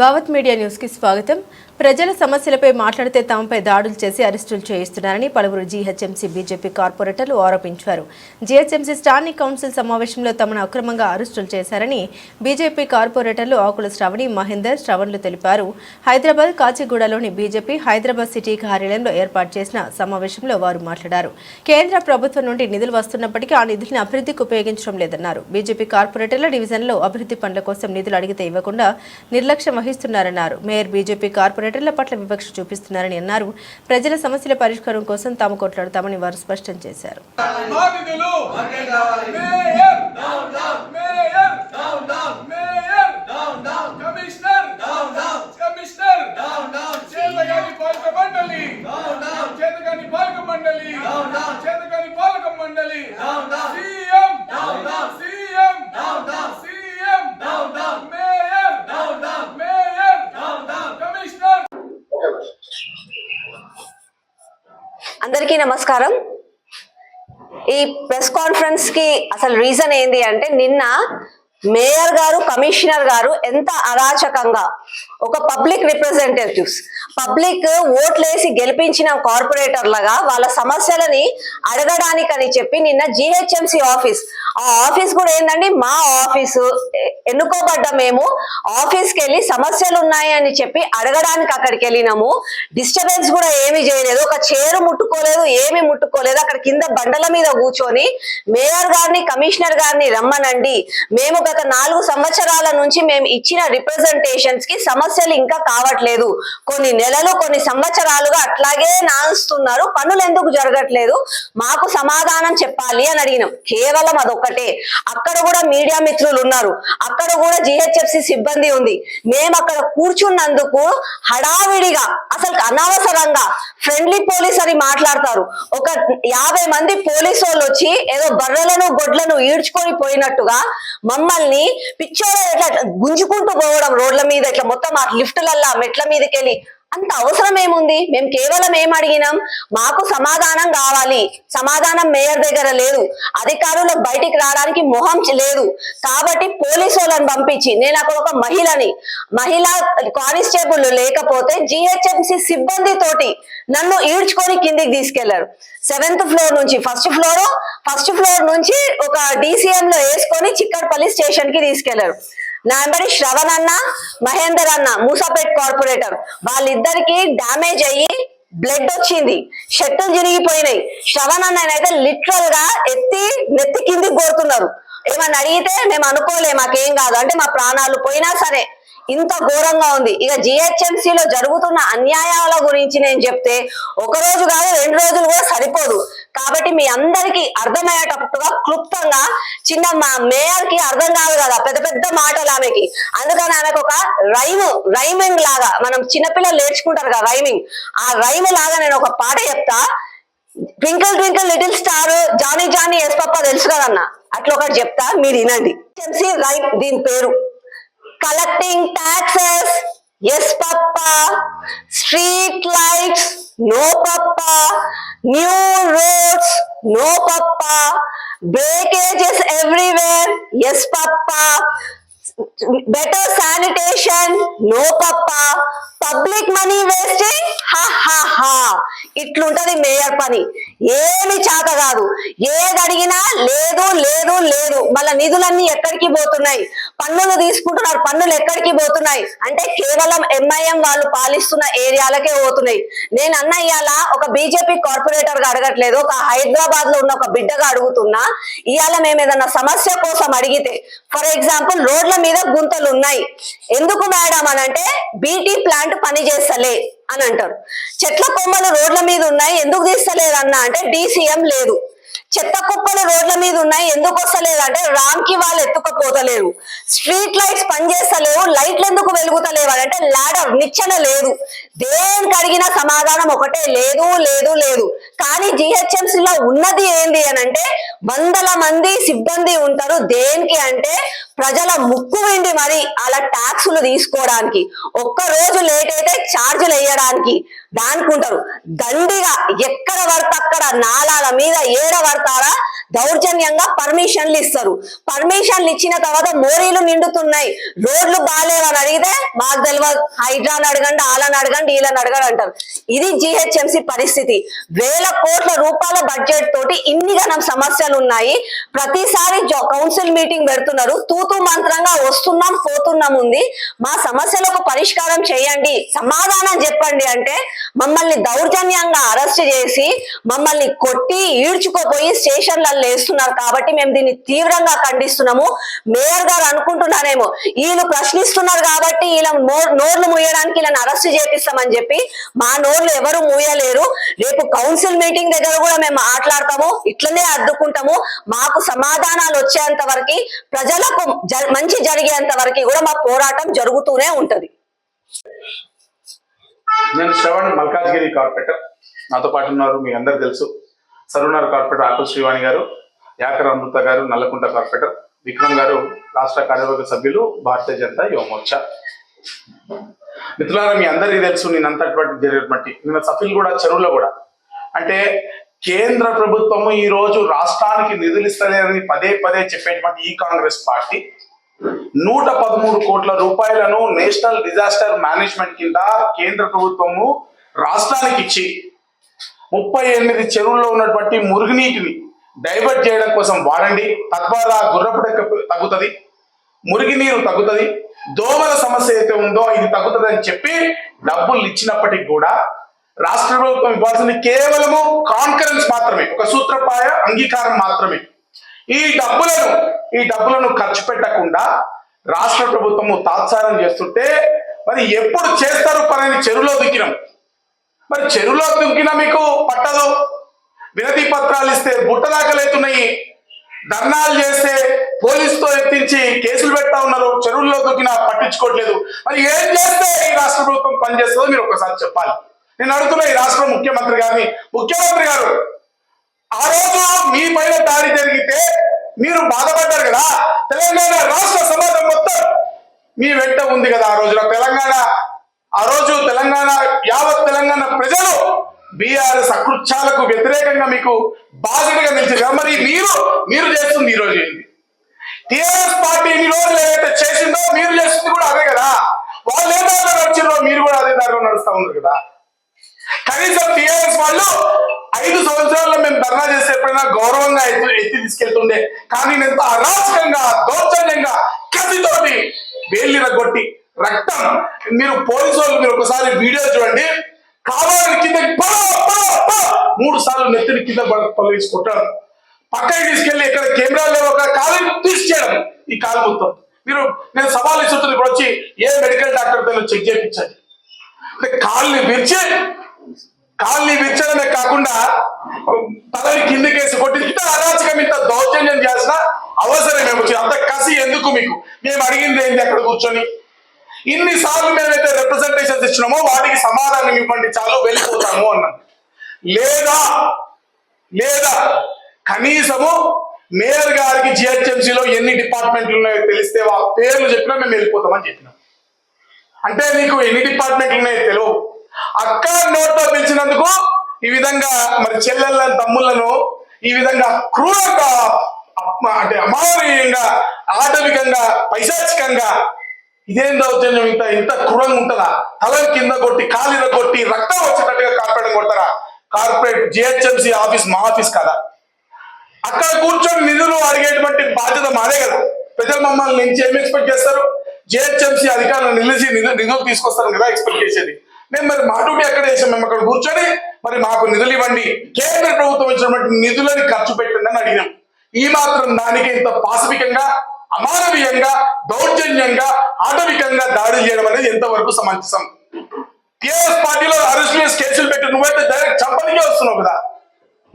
Bhavat media న్యూస్కి స్వాగతం. ప్రజల సమస్యలపై మాట్లాడితే తమపై దాడులు చేసి అరెస్టులు చేయిస్తున్నారని పలువురు జీహెచ్ఎంసీ బీజేపీ కార్పొరేటర్లు ఆరోపించారు. జీహెచ్ఎంసీ స్టాండింగ్ కౌన్సిల్ సమావేశంలో తమను అక్రమంగా అరెస్టులు చేశారని బీజేపీ కార్పొరేటర్లు ఆకుల శ్రవణి మహేందర్ శ్రవణ్లు తెలిపారు. హైదరాబాద్ కాచిగూడలోని బీజేపీ హైదరాబాద్ సిటీ కార్యాలయంలో ఏర్పాటు చేసిన సమావేశంలో వారు మాట్లాడారు. కేంద్ర ప్రభుత్వం నుండి నిధులు వస్తున్నప్పటికీ ఆ నిధులను అభివృద్ధికి ఉపయోగించడం లేదన్నారు. బీజేపీ కార్పొరేటర్ల డివిజన్లో అభివృద్ధి పనుల కోసం నిధులు అడిగితే ఇవ్వకుండా నిర్లక్ష్యం వహిస్తున్నారన్నారు. మేయర్ బీజేపీ కార్పొరేటర్ల పట్ల వివక్ష చూపిస్తున్నారని అన్నారు ప్రజల సమస్యల పరిష్కారం కోసం తాము కొట్లాడతామని వారు స్పష్టం చేశారు మేయర్ మేయర్ కమిషనర్ ప్రెస్కి అసలు రీజన్ ఏంది అంటే నిన్న మేయర్ గారు కమిషనర్ గారు ఎంత అరాచకంగా ఒక పబ్లిక్ రిప్రజెంటేటివ్స్ పబ్లిక్ ఓట్లేసి గెలిపించిన కార్పొరేటర్లుగా వాళ్ళ సమస్యలని అడగడానికని చెప్పి నిన్న జిహెచ్ఎంసి ఆఫీస్. ఆ ఆఫీస్ కూడా ఏందండి? మా ఆఫీసు. ఎన్నుకోబడ్డ మేము. ఆఫీస్కి వెళ్ళి సమస్యలు ఉన్నాయని చెప్పి అడగడానికి అక్కడికి వెళ్ళినాము డిస్టర్బెన్స్ కూడా ఏమి చేయలేదు. ఒక చైర్ ముట్టుకోలేదు ఏమి ముట్టుకోలేదు. అక్కడ కింద బండల మీద కూర్చొని మేయర్ గారిని కమిషనర్ గారిని రమ్మనండి. మేము గత నాలుగు సంవత్సరాల నుంచి మేము ఇచ్చిన రిప్రజెంటేషన్స్కి సమస్యలు ఇంకా కావట్లేదు. కొన్ని నెలలు కొన్ని సంవత్సరాలుగా అట్లాగే నాస్తున్నారు పనులు ఎందుకు జరగట్లేదు? మాకు సమాధానం చెప్పాలి అని అడిగినాం. కేవలం అదొక్కటే. అక్కడ కూడా మీడియా మిత్రులు ఉన్నారు అక్కడ కూడా జిహెచ్ఎఫ్సి సిబ్బంది ఉంది. మేము అక్కడ కూర్చున్నందుకు హడావిడిగా అసలు అనవసరంగా ఫ్రెండ్లీ పోలీస్ అని మాట్లాడతారు. ఒక యాభై మంది పోలీసు వాళ్ళు వచ్చి ఏదో బర్రెలను గొడ్లను ఈడ్చుకొని పోయినట్టుగా మమ్మల్ని పిచ్చోడ ఇట్లా గుంజుకుంటూ పోవడం రోడ్ల మీద ఇట్లా మొత్తం ఆ లిఫ్ట్లల్లా మెట్ల మీదకి వెళ్ళి అంత అవసరం ఏముంది? మేము కేవలం ఏం అడిగినాం? మాకు సమాధానం కావాలి. సమాధానం మేయర్ దగ్గర లేదు. అధికారులు బయటికి రావడానికి మొహం లేదు. కాబట్టి పోలీసు వాళ్ళని పంపించి నేను అక్కడ ఒక మహిళని మహిళ కానిస్టేబుల్ లేకపోతే జిహెచ్ఎంసి సిబ్బంది తోటి నన్ను ఈడ్చుకొని కిందికి తీసుకెళ్ళారు. సెవెంత్ ఫ్లోర్ నుంచి ఫస్ట్ ఫ్లోర్ ఫస్ట్ ఫ్లోర్ నుంచి ఒక డిసిఎం లో వేసుకొని చిక్కడపల్లి స్టేషన్కి తీసుకెళ్ళారు. నా వెంబడి శ్రవణ్ అన్న మహేందర్ అన్న మూసాపేట్ కార్పొరేటర్. వాళ్ళిద్దరికి డ్యామేజ్ అయ్యి బ్లడ్ వచ్చింది. షర్టులు జరిగిపోయినాయి శ్రవణ్ అన్న అయితే లిటరల్గా ఎత్తి నెత్తి కింది కోరుతున్నారు ఏమన్నా అడిగితే మేము అనుకోలే మాకేం కాదు. అంటే మా ప్రాణాలు పోయినా సరే. ఇంత ఘోరంగా ఉంది. ఇక జిహెచ్ఎంసీలో జరుగుతున్న అన్యాయాల గురించి నేను చెప్తే ఒక రోజు కాదు రెండు రోజులు కూడా సరిపోదు. కాబట్టి మీ అందరికీ అర్థమయ్యేటట్టుగా క్లుప్తంగా చిన్న మా మేయర్కి అర్థం కాదు కదా పెద్ద పెద్ద మాటలు ఆమెకి. అందుకని ఆమెకు ఒక రైమ్ రైమింగ్ లాగా మనం చిన్నపిల్లలు నేర్చుకుంటారు కదా రైమింగ్. ఆ రైమ్ లాగా నేను ఒక పాట చెప్తా. Twinkle twinkle little star Johnny Johnny yes papa తెలుసు కదన్నా? అట్లా ఒకటి చెప్తా మీరు వినండి. రైమ్ దీని పేరు. collecting taxes. Yes papa. Street lights. No papa. New roads. No papa. Breakages everywhere. Yes papa. Better sanitation. No papa. Public money wasting. Ha ha ha. ఇట్లుంటది మేయర్ పని. ఏమి చాక కాదు. ఏది అడిగినా లేదు లేదు లేదు. మళ్ళా నిధులన్నీ ఎక్కడికి పోతున్నాయి? పన్నులు తీసుకుంటున్నారు. పన్నులు ఎక్కడికి పోతున్నాయి? అంటే కేవలం ఎంఐఎం వాళ్ళు పాలిస్తున్న ఏరియాలకే పోతున్నాయి. నేను అన్న ఇవాళ ఒక బీజేపీ కార్పొరేటర్గా అడగట్లేదు. ఒక హైదరాబాద్లో ఉన్న ఒక బిడ్డగా అడుగుతున్నా. ఇవాళ మేము ఏదన్నా సమస్య కోసం అడిగితే ఫర్ ఎగ్జాంపుల్ రోడ్ల మీద గుంతలు ఉన్నాయి ఎందుకు మేడం అనంటే బీటీ ప్లాంట్ పని చేస్తలే. అని అంటారు. చెట్ల కొమ్మలు రోడ్ల మీద ఉన్నాయి ఎందుకు తీస్తలేదు అన్న అంటే డీసీఎం లేదు. చెత్త కుప్పలు రోడ్ల మీద ఉన్నాయి ఎందుకు వస్తలేదు అంటే రామ్కి వాళ్ళు ఎత్తుకపోతలేరు. స్ట్రీట్ లైట్స్ పనిచేస్తలేవు లైట్లు ఎందుకు వెలుగుతలేవు అని అంటే లాడర్ నిచ్చెన లేదు. దేనికి కడిగిన సమాధానం ఒకటే లేదు లేదు లేదు. కానీ జిహెచ్ఎంసి లో ఉన్నది ఏంది అని అంటే వందల మంది సిబ్బంది ఉంటారు. దేనికి అంటే ప్రజల ముక్కు వెండి మరి అలా ట్యాక్సులు తీసుకోవడానికి. ఒక్క రోజు లేట్ అయితే ఛార్జీలు వేయడానికి దానికి దండిగా ఎక్కడ పడితే అక్కడ నాలాల మీద ఏడ పడతారా దౌర్జన్యంగా పర్మిషన్లు ఇస్తారు. పర్మిషన్లు ఇచ్చిన తర్వాత మోరీలు నిండుతున్నాయి. రోడ్లు బాగాలేవని అడిగితే మాకు తెలియదు హైడ్రాని అడగండి వాళ్ళని అడగండి వీళ్ళని అడగండి అంటారు. ఇది జిహెచ్ఎంసి పరిస్థితి. వేల కోట్ల రూపాయల బడ్జెట్ తోటి ఇన్ని గణం సమస్యలు ఉన్నాయి. ప్రతిసారి కౌన్సిల్ మీటింగ్ పెడుతున్నారు. తూతు మంత్రంగా వస్తున్నాం పోతున్నాం ఉంది. మా సమస్యలకు పరిష్కారం చేయండి. సమాధానం చెప్పండి అంటే మమ్మల్ని దౌర్జన్యంగా అరెస్ట్ చేసి మమ్మల్ని కొట్టి ఈడ్చుకోపోయి స్టేషన్లలో వేస్తున్నారు కాబట్టి మేము దీన్ని తీవ్రంగా ఖండిస్తున్నాము. మేయర్ గారు అనుకుంటున్నారేమో వీళ్ళు ప్రశ్నిస్తున్నారు కాబట్టి వీళ్ళ నోర్లు మూయడానికి వీళ్ళని అరెస్ట్ చేపిస్తామని చెప్పి మా నోర్లు ఎవరు మూయలేరు. రేపు కౌన్సిల్ మీటింగ్ దగ్గర కూడా మేము మాట్లాడతాము ఇట్లనే అడ్డుకుంటాము. మాకు సమాధానాలు వచ్చేంత వరకు ప్రజలకు మంచి జరిగేంత వరకు కూడా మా పోరాటం జరుగుతూనే ఉంటది. నేను శ్రవణ్ మల్కాజ్గిరి కార్పొరేటర్. నాతో పాటు ఉన్నారు మీ అందరు తెలుసు. సరునార్ కార్పొరేటర్ ఆకుల శ్రీవాణి గారు యాకర్ అమృత గారు నల్లకుంట కార్పొరేటర్. విక్రమ్ గారు రాష్ట్ర కార్యవర్గ సభ్యులు భారతీయ జనతా యువ మోర్చా. మిత్రులారా మీ అందరికీ తెలుసు నేను జరిగినటువంటి నిన్న సఫిల్ కూడా చెరువులో కూడా అంటే కేంద్ర ప్రభుత్వము ఈ రోజు రాష్ట్రానికి నిధులు ఇస్తలేదని పదే పదే చెప్పేటువంటి ఈ కాంగ్రెస్ పార్టీ నూట పదమూడు కోట్ల రూపాయలను నేషనల్ డిజాస్టర్ మేనేజ్మెంట్ కింద కేంద్ర ప్రభుత్వము రాష్ట్రానికి ఇచ్చి ముప్పై ఎనిమిది చెరువుల్లో ఉన్నటువంటి మురుగునీటిని డైవర్ట్ చేయడం కోసం వాడండి. తద్వారా గుర్రపడక తగ్గుతుంది మురిగినీరు తగ్గుతుంది దోమల సమస్య అయితే ఉందో ఇది తగ్గుతుంది అని చెప్పి డబ్బులు ఇచ్చినప్పటికి కూడా రాష్ట్ర ప్రభుత్వం ఇవ్వాల్సింది కేవలము కాన్కరెన్స్ మాత్రమే ఒక సూత్రపాయ అంగీకారం మాత్రమే. ఈ డబ్బులను ఈ డబ్బులను ఖర్చు పెట్టకుండా రాష్ట్ర ప్రభుత్వము తాత్సారం చేస్తుంటే మరి ఎప్పుడు చేస్తారు పని చెరువులో దుక్కినాం? మరి చెరువులో దుక్కినా మీకు పట్టదు. వినతి పత్రాలు ఇస్తే బుట్టదాకలేతున్నాయి ధర్నాలు చేస్తే పోలీసుతో ఎత్తించి కేసులు పెడతా ఉన్నారు. చెరువుల్లో దొక్కినా పట్టించుకోవట్లేదు. మరి ఏం చేస్తే ఈ రాష్ట్ర ప్రభుత్వం పనిచేస్తుందో మీరు ఒకసారి చెప్పాలి. నేను అడుగుతున్నా ఈ రాష్ట్ర ముఖ్యమంత్రి గారిని. ముఖ్యమంత్రి గారు ఆ రోజు మీ పైన దాడి జరిగితే మీరు బాధపడ్డారు కదా? తెలంగాణ రాష్ట్ర సమాజం మొత్తం మీ వెంట ఉంది కదా ఆ రోజున. తెలంగాణ ఆ రోజు తెలంగాణ యావత్ తెలంగాణ ప్రజలు బీఆర్ఎస్ అకృత్యాలకు వ్యతిరేకంగా మీకు బాధ్యతగా నిలిచింది మరి మీరు మీరు చేస్తుంది ఈ రోజు ఏంటి టీఆర్ఎస్ పార్టీ ఇన్ని రోజులు ఏదైతే చేసిందో మీరు చేస్తుంది కూడా అదే కదా. వాళ్ళు ఏ దారిలో నడిచిందో మీరు కూడా అదే దారిలో నడుస్తా ఉన్నారు కదా. కనీసం టీఆర్ఎస్ వాళ్ళు ఐదు సంవత్సరాల్లో మేము ధర్నా చేస్తే ఎప్పుడైనా గౌరవంగా ఎత్తి ఎత్తి తీసుకెళ్తుండే. కానీ నేను ఎంత అరాచకంగా దౌర్జన్యంగా కసితోటి వేలిన కొట్టి రక్తం. మీరు పోలీసు వాళ్ళు మీరు ఒకసారి వీడియో చూడండి. కావాలని కింద మూడు సార్లు నెత్తిని కింద పొలిసి కొట్టడం పక్కకి తీసుకెళ్ళి ఇక్కడ కెమెరాలో ఒక కాలు తీసేయడం ఈ కాలు మొత్తం. మీరు నేను సవాల్ ఇస్తుంటుంది ఇప్పుడు వచ్చి ఏ మెడికల్ డాక్టర్ పేరు చెక్ చేయించండి? అంటే కాళ్ళని విరిచి కాళ్ళని విచ్చడమే కాకుండా తలని కిందకేసి కొట్టి ఇంత అరాచకం ఇంత దౌర్జన్యం చేసిన అవసరం ఏమొచ్చింది అంత కసి ఎందుకు మీకు? మేము అడిగింది ఏంటి అక్కడ కూర్చొని? ఇన్నిసార్లు మేమైతే రిప్రజెంటేషన్స్ ఇచ్చినామో వాటికి సమాధానం ఇవ్వండి చాలు వెళ్ళిపోతాము అన్నాను లేదా లేదా కనీసము మేయర్ గారికి జిహెచ్ఎంసీలో ఎన్ని డిపార్ట్మెంట్లు ఉన్నాయో తెలిస్తే వాళ్ళ పేర్లు చెప్పినా మేము వెళ్ళిపోతామని చెప్పినాం. అంటే నీకు ఎన్ని డిపార్ట్మెంట్లు ఉన్నాయో తెలియవు. అక్క నోట్లో పిలిచినందుకు ఈ విధంగా మరి చెల్లెళ్ళ తమ్ముళ్ళను ఈ విధంగా క్రూరంగా అంటే అమానవీయంగా ఆటవికంగా పైశాచికంగా ఇదేం దౌర్జన్యం? ఇంత ఇంత క్రూరంగా ఉంటుందా? తల కింద కొట్టి కాలిన కొట్టి రక్తం వచ్చేటట్టుగా కార్పొరేట్ కొడతారా? కార్పొరేట్ జిహెచ్ఎంసీ ఆఫీస్ మా ఆఫీస్ కదా? అక్కడ కూర్చొని నిధులు అడిగేటువంటి బాధ్యత మాదే కదా. ప్రజలు మమ్మల్ని నుంచి ఏం ఎక్స్పెక్ట్ చేస్తారు? జిహెచ్ఎంసీ అధికారులు నిలిచి నిధులు నిధులు తీసుకొస్తారు కదా ఎక్స్పెక్ట్ చేసేది. మేము మరి మా డ్యూటీ ఎక్కడ చేసాం మేము అక్కడ కూర్చొని మరి మాకు నిధులు ఇవ్వండి. కేంద్ర ప్రభుత్వం ఇచ్చినటువంటి నిధులని ఖర్చు పెట్టండి అని అడిగినాం. ఈ మాత్రం దానికి ఇంత పాశవికంగా అమానవీయంగా దౌర్జన్యంగా ఆటవికంగా దాడి చేయడం అనేది ఎంతవరకు సమంజసం? టీఆర్ఎస్ పార్టీలో అరెస్ట్ చేసి కేసులు పెట్టి నువ్వైతే డైరెక్ట్ చంపనికే వస్తున్నావు కదా.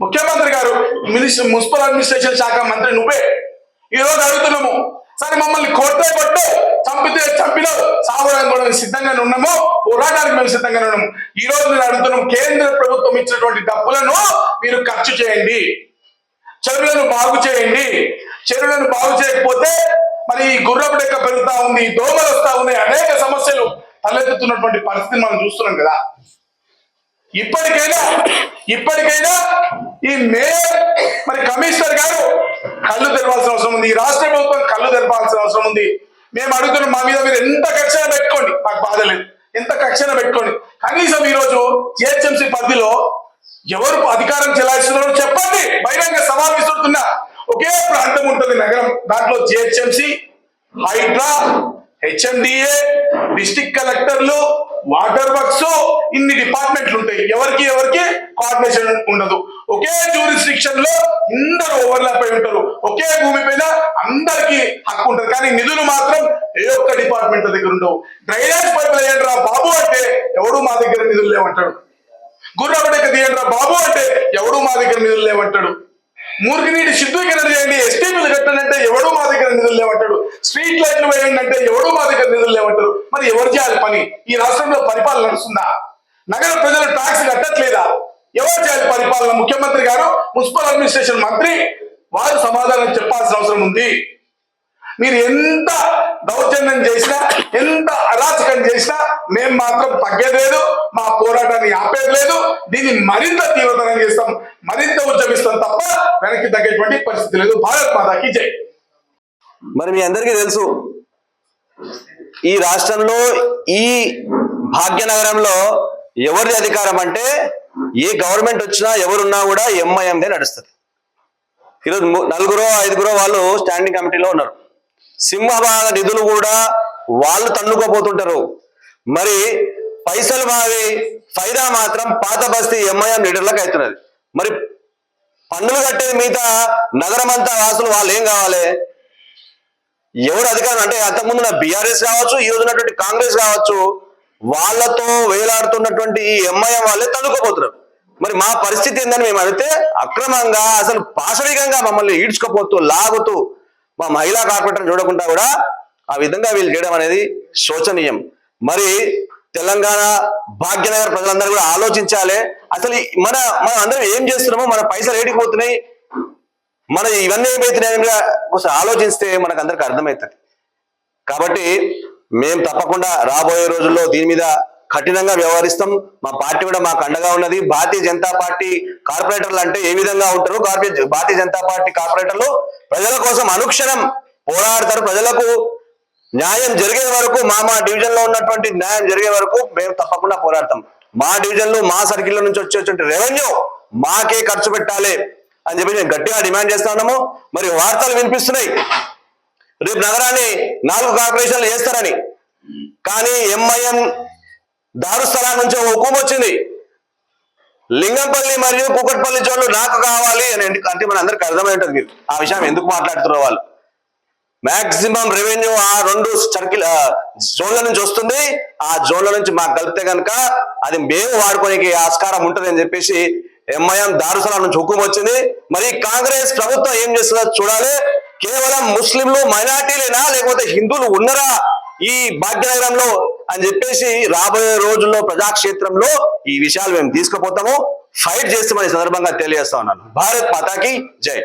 ముఖ్యమంత్రి గారు మినిస్టర్ మున్సిపల్ అడ్మినిస్ట్రేషన్ శాఖ మంత్రి నువ్వే. ఈరోజు అడుగుతున్నాము సరే మమ్మల్ని కొట్టే కొట్టు చంపితే చంపిలో. సావడానికి కూడా సిద్ధంగా సిద్ధంగానే ఉన్నాము పోరాటానికి మేము సిద్ధంగానే ఉన్నాము. ఈ రోజు నేను అడుగుతున్నాం కేంద్ర ప్రభుత్వం ఇచ్చినటువంటి డబ్బులను మీరు ఖర్చు చేయండి. చెరువులను బాగు చేయండి. చెరువులను బాగు చేయకపోతే మరి ఈ గుర్రపు డెక్క పెరుగుతా ఉంది దోమలు వస్తా ఉన్నాయి అనేక సమస్యలు తలెత్తుతున్నటువంటి పరిస్థితిని మనం చూస్తున్నాం కదా. ఇప్పటికైనా ఇప్పటికైనా ఈ మేయర్ మరి కమిషనర్ గారు కళ్ళు తెరవాల్సిన అవసరం ఉంది. ఈ రాష్ట్ర ప్రభుత్వం కళ్ళు తెరపాల్సిన అవసరం ఉంది. మేము అడుగుతున్నాం మా మీద మీరు ఎంత కక్షణ పెట్టుకోండి? మాకు బాధ లేదు. ఎంత కక్షణ పెట్టుకోండి? కనీసం ఈ రోజు జిహెచ్ఎంసీ పరిధిలో ఎవరు అధికారం చెలాయిస్తున్నారో చెప్పండి. బహిరంగ సవాల్ విసురుతున్నా. ఒకే ప్రాంతం ఉంటుంది నగరం. దాంట్లో జిహెచ్ఎంసీ హైడ్రా హెచ్ఎండిఏ డిస్టిక్ కలెక్టర్లు వాటర్ వర్క్స్ ఇన్ని డిపార్ట్మెంట్లు ఉంటాయి. ఎవరికి ఎవరికి? కోఆర్డినేషన్ ఉండదు. ఒకే జ్యూరిస్డిక్షన్లో అందరూ ఓవర్లాప్ అయి ఉంటారు. ఒకే భూమి పైన అందరికి హక్కు ఉంటుంది. కానీ నిధులు మాత్రం ఏ ఒక్క డిపార్ట్మెంట్ దగ్గర ఉండవు. డ్రైనేజ్ పైపులు ఏంట్రా బాబు అంటే ఎవడు మా దగ్గర నిధులు లేవంటాడు. గుర్రబడక తీయండి బాబు అంటే ఎవడు మా దగ్గర నిధులు లేవంటాడు. మూర్ఖనీటి శుద్ధీకరణ చేయండి. ఎస్టీపీలు కట్టండి అంటే ఎవడు మా దగ్గర నిధులు లేవంటాడు. స్ట్రీట్ లైట్లు వేయండి అంటే ఎవడు మా దగ్గర నిధులు లేవంటారు మరి ఎవరు చేయాలి పని? ఈ రాష్ట్రంలో పరిపాలన నడుస్తుందా? నగర ప్రజలు ట్యాక్స్ కట్టట్లేదా? ఎవరు చేయాలి పరిపాలన? ముఖ్యమంత్రి గారు మున్సిపల్ అడ్మినిస్ట్రేషన్ మంత్రి వారు సమాధానం చెప్పాల్సిన అవసరం ఉంది. మీరు ఎంత దౌర్జన్యం చేసినా ఎంత అరాచకం చేసినా మేము మాత్రం తగ్గేది మా పోరాటాన్ని ఆపేది లేదు దీన్ని మరింత తీవ్రతరం చేస్తాం మరింత ఉద్యమిస్తాం తప్ప వెనక్కి తగ్గేటువంటి పరిస్థితి లేదు. భారత్ మాతాకి జై. మరి మీ అందరికీ తెలుసు ఈ రాష్ట్రంలో ఈ భాగ్యనగరంలో ఎవరిది అధికారం అంటే ఏ గవర్నమెంట్ వచ్చినా ఎవరున్నా కూడా ఎంఐఎందే నడుస్తుంది. ఈరోజు నలుగురో ఐదుగురో వాళ్ళు స్టాండింగ్ కమిటీలో ఉన్నారు. సింహభాగ నిధులు కూడా వాళ్ళు తన్నుకోపోతుంటారు మరి పైసలు మావి ఫైదా మాత్రం పాత బస్తీ ఎంఐఎం లీడర్లకు అవుతున్నది. మరి పన్నులు కట్టేది మిగతా నగరం అంతా వాసులు వాళ్ళు ఏం కావాలి? ఎవరు అధికారం అంటే అంతకుముందు నా బీఆర్ఎస్ కావచ్చు ఈ రోజున్నటువంటి కాంగ్రెస్ కావచ్చు వాళ్ళతో వేలాడుతున్నటువంటి ఈ ఎంఐఎం వాళ్ళే తన్నుకోపోతున్నారు మరి మా పరిస్థితి ఏందని మేము అడిగితే అక్రమంగా అసలు పాశవికంగా మమ్మల్ని ఈడ్చుకపోతూ లాగుతూ మా మహిళా కార్పొరేటర్ చూడకుండా కూడా ఆ విధంగా వీళ్ళు చేయడం అనేది శోచనీయం. మరి తెలంగాణ భాగ్యనగర్ ప్రజలందరూ కూడా ఆలోచించాలి. అసలు మన మనం అందరం ఏం చేస్తున్నామో మన పైసలు ఏడిపోతున్నాయి మన ఇవన్నీ ఏమైతున్నాయని కూడా ఆలోచిస్తే మనకు అందరికి అర్థమవుతుంది. కాబట్టి మేము తప్పకుండా రాబోయే రోజుల్లో దీని మీద కఠినంగా వ్యవహరిస్తాం. మా పార్టీ కూడా మాకు అండగా ఉన్నది. భారతీయ జనతా పార్టీ కార్పొరేటర్లు అంటే ఏ విధంగా ఉంటారు కార్పొరేట్ భారతీయ జనతా పార్టీ కార్పొరేటర్లు ప్రజల కోసం అనుక్షణం పోరాడతారు. ప్రజలకు న్యాయం జరిగే వరకు మా మా డివిజన్లో ఉన్నటువంటి న్యాయం జరిగే వరకు మేము తప్పకుండా పోరాడతాం. మా డివిజన్లో మా సర్కిల్ నుంచి వచ్చేటువంటి రెవెన్యూ మాకే ఖర్చు పెట్టాలి అని చెప్పి నేను గట్టిగా డిమాండ్ చేస్తా ఉన్నాము. మరి వార్తలు వినిపిస్తున్నాయి. రేపు నగరాన్ని నాలుగు కార్పొరేషన్లు చేస్తారని. కానీ ఎంఐఎం దారుస్థలా నుంచి ఒక హుకుం వచ్చింది. లింగంపల్లి మరియు కూకట్పల్లి చోళ్ళు నాకు కావాలి అని అంటే మన అందరికి అర్థమై ఉంటుంది మీరు. ఆ విషయం ఎందుకు మాట్లాడుతున్నారు వాళ్ళు? మాక్సిమం రెవెన్యూ ఆ రెండు సర్కిల్ జోన్ల నుంచి వస్తుంది. ఆ జోన్ల నుంచి మాకు కలిపితే కనుక అది మేము వాడుకోనికి ఆస్కారం ఉంటుంది అని చెప్పేసి ఎంఐఎం దారుసలా నుంచి హుకుం వచ్చింది. మరి కాంగ్రెస్ ప్రభుత్వం ఏం చేస్తుందో చూడాలి. కేవలం ముస్లింలు మైనార్టీలేనా లేకపోతే హిందువులు ఉన్నరా? ఈ భాగ్యనగరంలో అని చెప్పేసి రాబోయే రోజుల్లో ప్రజాక్షేత్రంలో ఈ విషయాలు మేము తీసుకుపోతాము. ఫైట్ చేస్తామని ఈ సందర్భంగా తెలియజేస్తా ఉన్నాను. భారత్ మాతాకి జై.